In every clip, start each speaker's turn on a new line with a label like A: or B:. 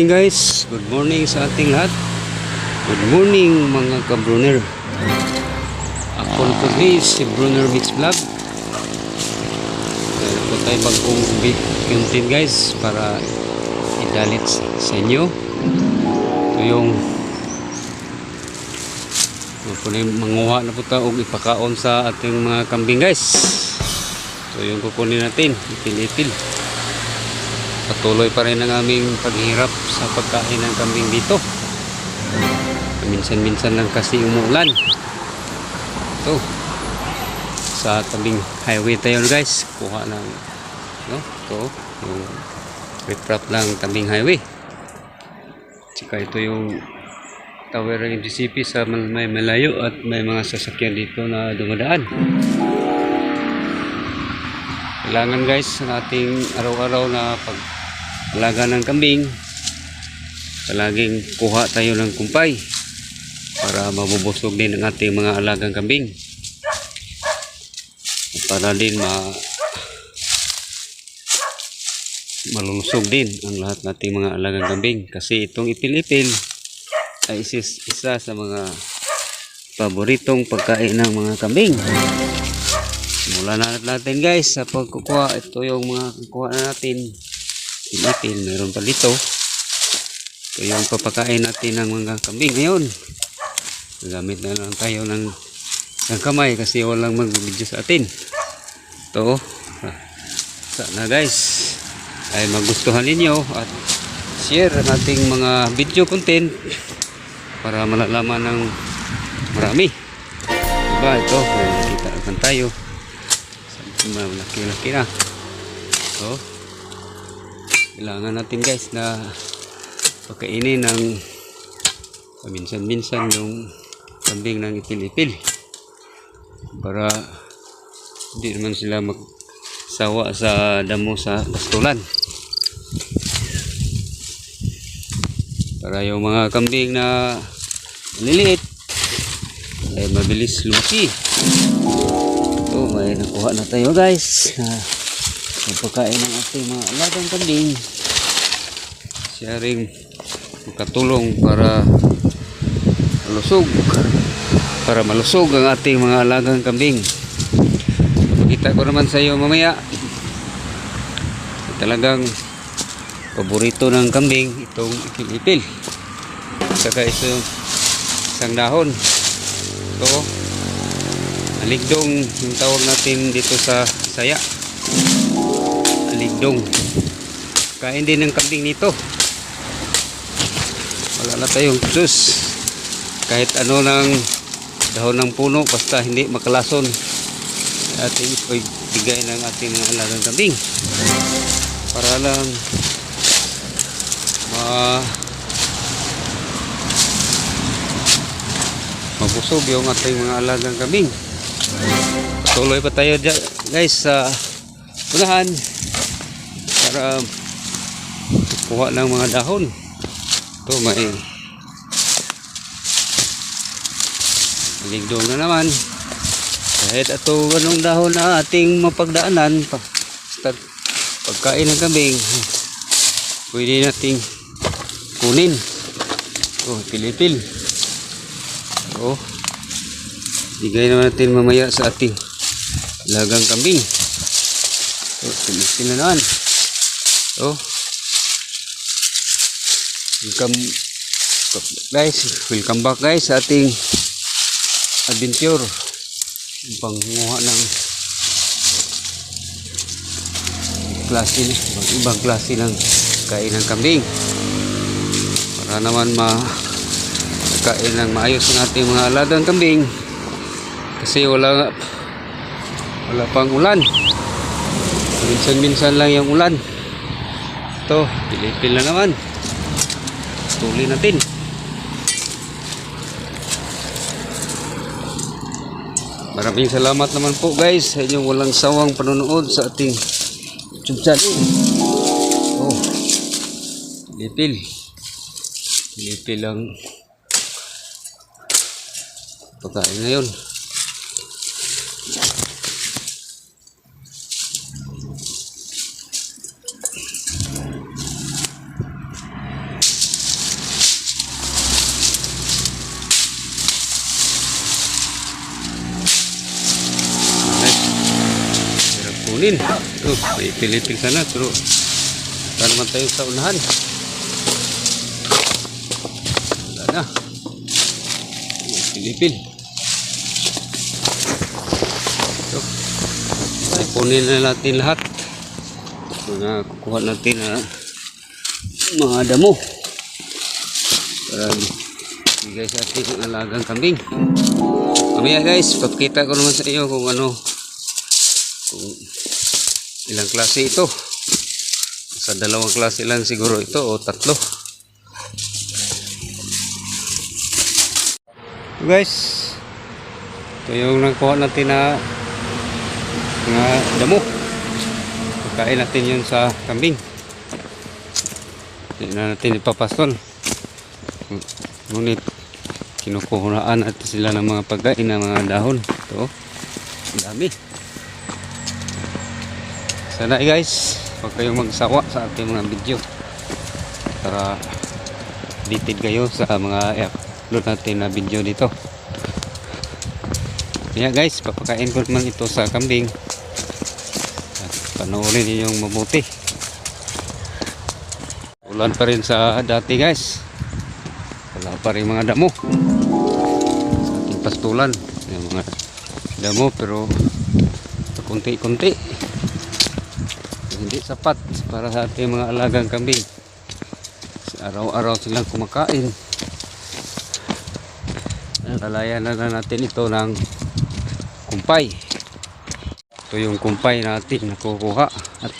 A: morning guys. Good morning sa ating lahat. Good morning mga ka-Brunner. Ako na po si Brunner Mix Vlog. Meron po tayo bagong content guys para idalit sa inyo. Ito yung yung manguha na po tayo ipakaon sa ating mga kambing guys. Ito yung kukunin natin, ipil-ipil patuloy pa rin ang aming paghirap sa pagkain ng kambing dito. Minsan-minsan lang kasi umuulan. Ito sa tabing highway tayo guys. Kuha ng no, ito yung riprap lang tabing highway. Tsaka ito yung tower ng DCP sa may malayo at may mga sasakyan dito na dumadaan. Kailangan guys ng ating araw-araw na pag alaga ng kambing palaging kuha tayo ng kumpay para mabubusog din ang ating mga alagang kambing para din ma malulusog din ang lahat nating mga alagang kambing kasi itong ipil-ipil ay isa sa mga paboritong pagkain ng mga kambing Simulan na natin guys sa pagkukuha. Ito yung mga kukuha na natin. Pilipin. Meron pa dito. Ito yung papakain natin ng mga kambing ngayon. Gamit na lang tayo ng, ng kamay kasi walang mag-video sa atin. Ito. ah, Sana guys ay magustuhan ninyo at share ang ating mga video content para malalaman ng marami. Diba ito? Nakita naman tayo malaki-laki na so kailangan natin guys na pagkainin ng paminsan-minsan yung kambing ng ipil-ipil. Para hindi naman sila magsawa sa damo sa pastulan para yung mga kambing na maliliit ay mabilis lumaki. Ito, may nakuha na tayo guys. Na pagkain ng ating mga alagang kambing. Siya rin makatulong para malusog. Para malusog ang ating mga alagang kambing. Pakita ko naman sa iyo mamaya. Talagang paborito ng kambing itong ipil-ipil. Saka ito isang dahon. Ito, aligdong yung tawag natin dito sa saya aligdong kain din ng kambing nito. Wala na tayong sus. Kahit ano ng dahon ng puno basta hindi makalason ating bigay ng ating mga alagang kambing. Para lang ma mabusog yung ating mga alagang kambing. Tuloy pa tayo dyan, guys sa unahan para kuha ng mga dahon. Ito may ligdong na naman. Kahit ito anong dahon na ating mapagdaanan pa, basta pagkain ng kambing pwede nating kunin. Oh, pilipil. Oh. Bigay naman natin mamaya sa ating lagang kambing. So, tumisin na naman. So, welcome guys. Welcome back guys sa ating adventure. Yung Pangunguha ng klase, ibang, ibang klase ng kain ng kambing. Para naman ma kain ng maayos ng ating mga alagang kambing kasi wala wala pang ulan minsan-minsan lang yung ulan ito, pilipil na naman. Tuloy natin maraming salamat naman po guys sa inyong walang sawang panonood sa ating youtube channel. Oh pilipil. Pilipil lang pagkain ngayon kunin. Ito, may ipil-ipil sana. Pero, wala naman tayo sa unahan. Wala na. May ipil-ipil. Ito. Ay, kunin na natin lahat. Mga kukuha natin na mga damo. Para bigay sa ating alagang kambing. Mamaya guys, papakita ko naman sa iyo kung ano kung ilang klase ito. Sa dalawang klase lang siguro ito o tatlo. Ito guys, ito yung nakuha natin na mga damo. Pagkain natin yun sa kambing. Hindi na natin ipapastol. Ngunit kinukuhaan natin sila ng mga pagkain ng mga dahon. Ito, dami. Sana eh, guys, huwag kayong magsawa sa ating mga video. Para ditid kayo sa mga i-upload natin na video dito. Kaya guys, papakain ko naman ito sa kambing. At panoorin niyo yung mabuti. Ulan pa rin sa dati guys. Wala pa rin mga damo. Sa ating pastulan. Yung mga damo pero kunti-kunti. Sapat para sa ating mga alagang kambing. Araw-araw silang kumakain. Lalayan na natin ito ng kumpay. Ito yung kumpay natin nakukuha at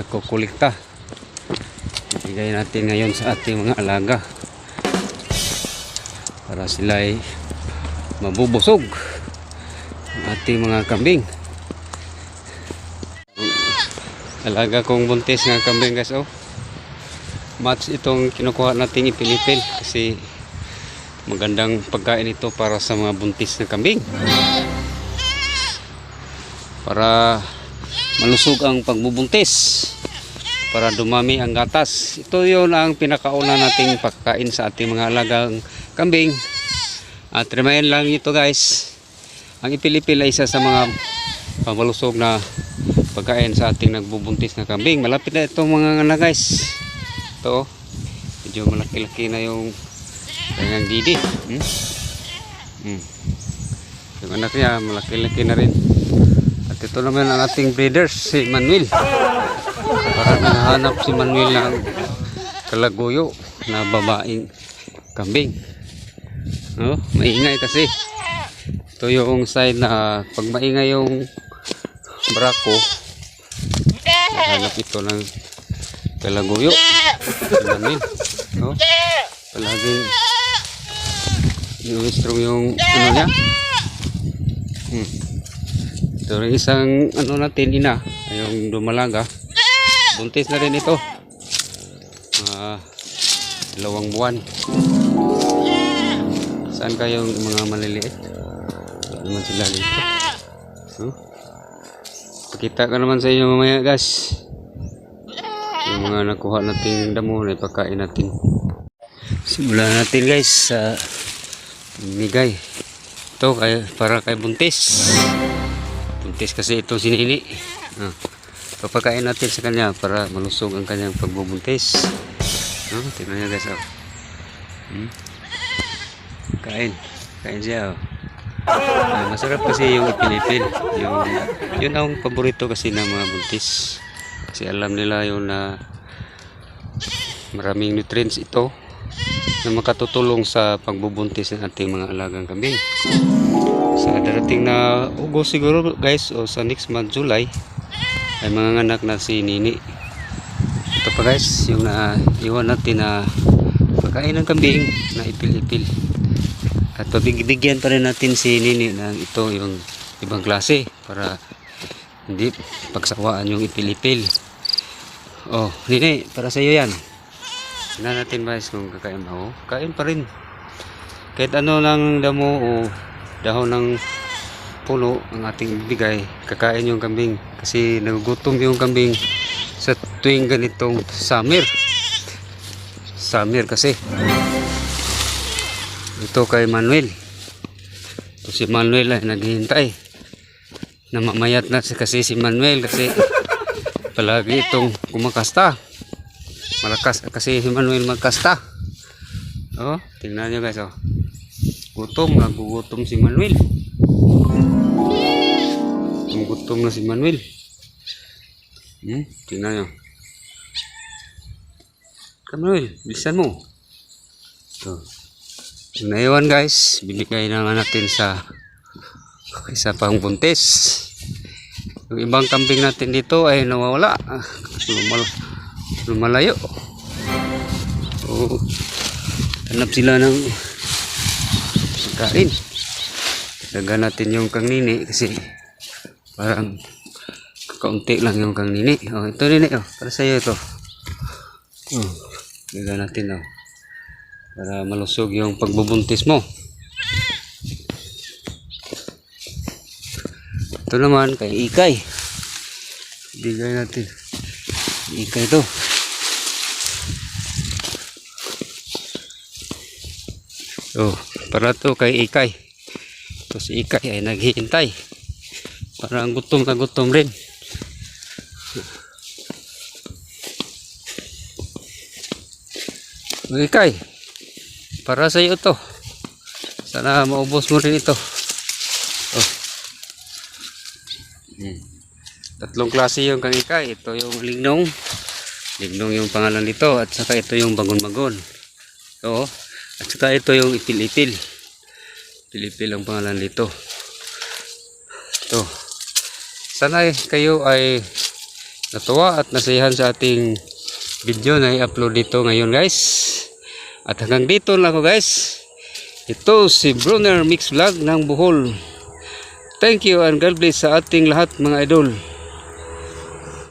A: nakukulikta. Ibigay natin ngayon sa ating mga alaga para sila ay mabubusog ang ating mga kambing. Alaga kong buntis ng kambing guys oh. Match itong kinukuha nating ipilipil kasi magandang pagkain ito para sa mga buntis na kambing. Para malusog ang pagbubuntis. Para dumami ang gatas. Ito yon ang pinakauna nating pagkain sa ating mga alagang kambing. At remind lang ito guys. Ang ipilipil ay isa sa mga pamalusog na pagkain sa ating nagbubuntis na kambing. Malapit na itong mga anak guys. Ito. oh. Medyo malaki-laki na yung kanyang didi. Hmm? Hmm. Yung anak niya malaki-laki na rin. At ito naman ang ating breeders, si Manuel. Para nahanap si Manuel ng kalaguyo na babaeng kambing. No, maingay kasi. Ito yung sign na pag maingay yung brako, hanap ito ng kalaguyo. Manuel. No? Palaging yung strong yung ano niya. Hmm. Ito rin isang ano natin ina, yung dumalaga. Buntis na rin ito. Ah, dalawang buwan. Saan kayong mga maliliit? Wala naman sila dito. Huh? Pakita ko naman sa inyo mamaya guys. Yung mga nakuha natin damo na ipakain natin. Simulan natin guys sa migay. Ito kay, para kay buntis. Buntis kasi ito si Nini. Ah. Papakain natin sa kanya para malusog ang kanyang pagbubuntis. No, tingnan niya guys. Oh. Hmm? Kain. Kain siya. Oh. Ah, masarap kasi yung ipilipil. Yung, yun ang paborito kasi ng mga buntis. Kasi alam nila yung na maraming nutrients ito na makatutulong sa pagbubuntis ng ating mga alagang kambing. Sa darating na August siguro guys o sa next month July ay mga anak na si Nini. Ito pa guys yung na iwan natin na pagkain ng kambing na ipil-ipil. At pabigyan pa rin natin si Nini ng ito yung ibang klase para hindi pagsawaan yung ipil-ipil. Oh, Nini, para sa iyo yan. Tingnan natin guys kung kakain ba. Oh, kain pa rin. Kahit ano lang damo o dahon ng puno ang ating bigay, kakain yung kambing. Kasi nagugutom yung kambing sa tuwing ganitong summer. Summer kasi. Ito kay Manuel. Ito si Manuel ay naghihintay namamayat na si kasi si Manuel kasi palagi itong kumakasta. Malakas kasi si Manuel magkasta. Oh, tingnan nyo guys oh. Gutom, nagugutom si Manuel. Gutom na si Manuel. Hmm, tingnan nyo. Manuel, bilisan mo. Ito. Naiwan guys, binigay naman natin sa isa pang buntis. Yung ibang kambing natin dito ay nawawala. Lumal lumalayo. So, hanap sila ng pagkain. Daga natin yung kang nini kasi parang kaunti lang yung kang nini. Oh, ito nini, oh, para sa'yo ito. Oh, daga natin, oh. Para malusog yung pagbubuntis mo. Ito naman kay Ikay. Bigay natin. Ikay to. Oh, para to kay Ikay. Ito si Ikay ay naghihintay. Parang gutom na gutom rin. Oh, Ikay, para sa iyo to. Sana maubos mo rin ito. Oh. Hmm. Tatlong klase yung kangikay. Ito yung lingnong. Lingnong yung pangalan nito. At saka ito yung bangon-bangon. Ito. oh. At saka ito yung ipil-ipil. Ipil-ipil ang pangalan nito. Ito. Sana eh, kayo ay natuwa at nasiyahan sa ating video na i-upload dito ngayon guys. At hanggang dito lang ako guys. Ito si Brunner Mix Vlog ng Bohol. Thank you and God bless sa ating lahat mga idol.